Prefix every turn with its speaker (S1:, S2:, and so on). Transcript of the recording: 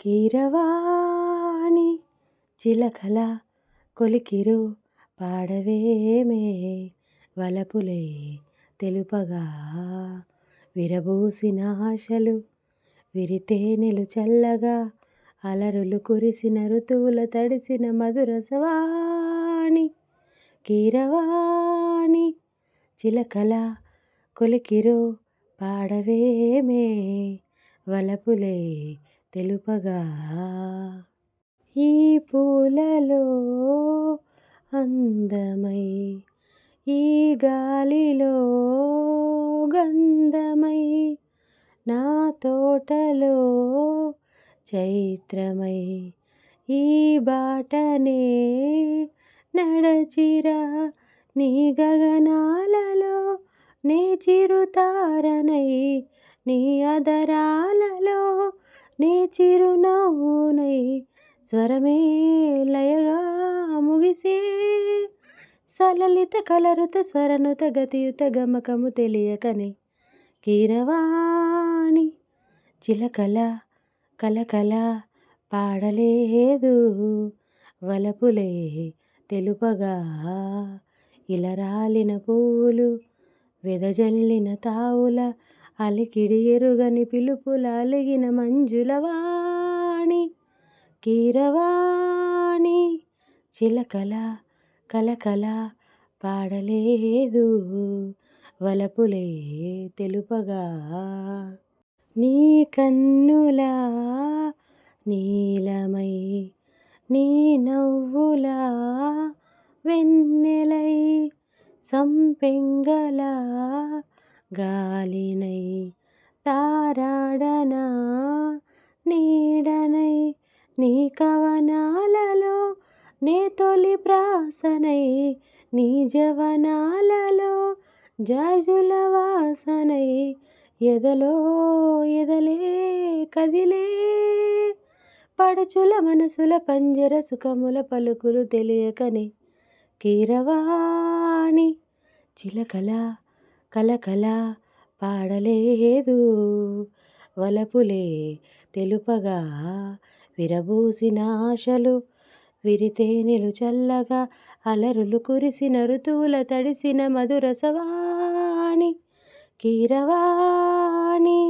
S1: కీరవాణి చిలకల కొలికిరు పాడవేమే. వలపులే తెలుపగా విరబూసిన ఆశలు విరితేనెలు చల్లగా అలరులు కురిసిన ఋతువుల తడిసిన మధురసవాణి కీరవాణి చిలకల కొలికిరు పాడవేమే. వలపులే తెలుపగా ఈ పూలలో అందమై ఈ గాలిలో గంధమై నా తోటలో చైత్రమై ఈ బాటనే నడచిరా నీ గగనాలలో నీ చిరుతారనై నీ అదరాలలో నీ చిరునవ్వునై స్వరమే లయగా ముగిసే. సలలిత కలరుత స్వరనుత గతియుత గమకము తెలియకనే. కీరవాణి చిలకల కలకల పాడలేదు. వలపులే తెలుపగా ఇలరాలిన పూలు వెదజల్లిన తావుల అలికిడి ఎరుగని పిలుపుల అలిగిన కీరవాణి చిలకల కలకల పాడలేదు. వలపులే తెలుపగా. నీ కన్నులా నీలమై నీ నవ్వులా వెన్నెలై సంపెంగలా గాలినై తారాడనా నీడనై నీ కవనాలలో నే తొలి ప్రాసనై నీ జవనాలలో జాజుల వాసనై ఎదలో ఎదలే కదిలే పడచుల మనసుల పంజర సుఖముల పలుకులు తెలియకనే కీరవాణి చిలకల కలకల పాడలేదు. వలపులే తెలుపగా విరబూసిన ఆశలు విరితేనెలు చల్లగా అలరులు కురిసిన ఋతువుల తడిసిన మధురసవాణి కీరవాణి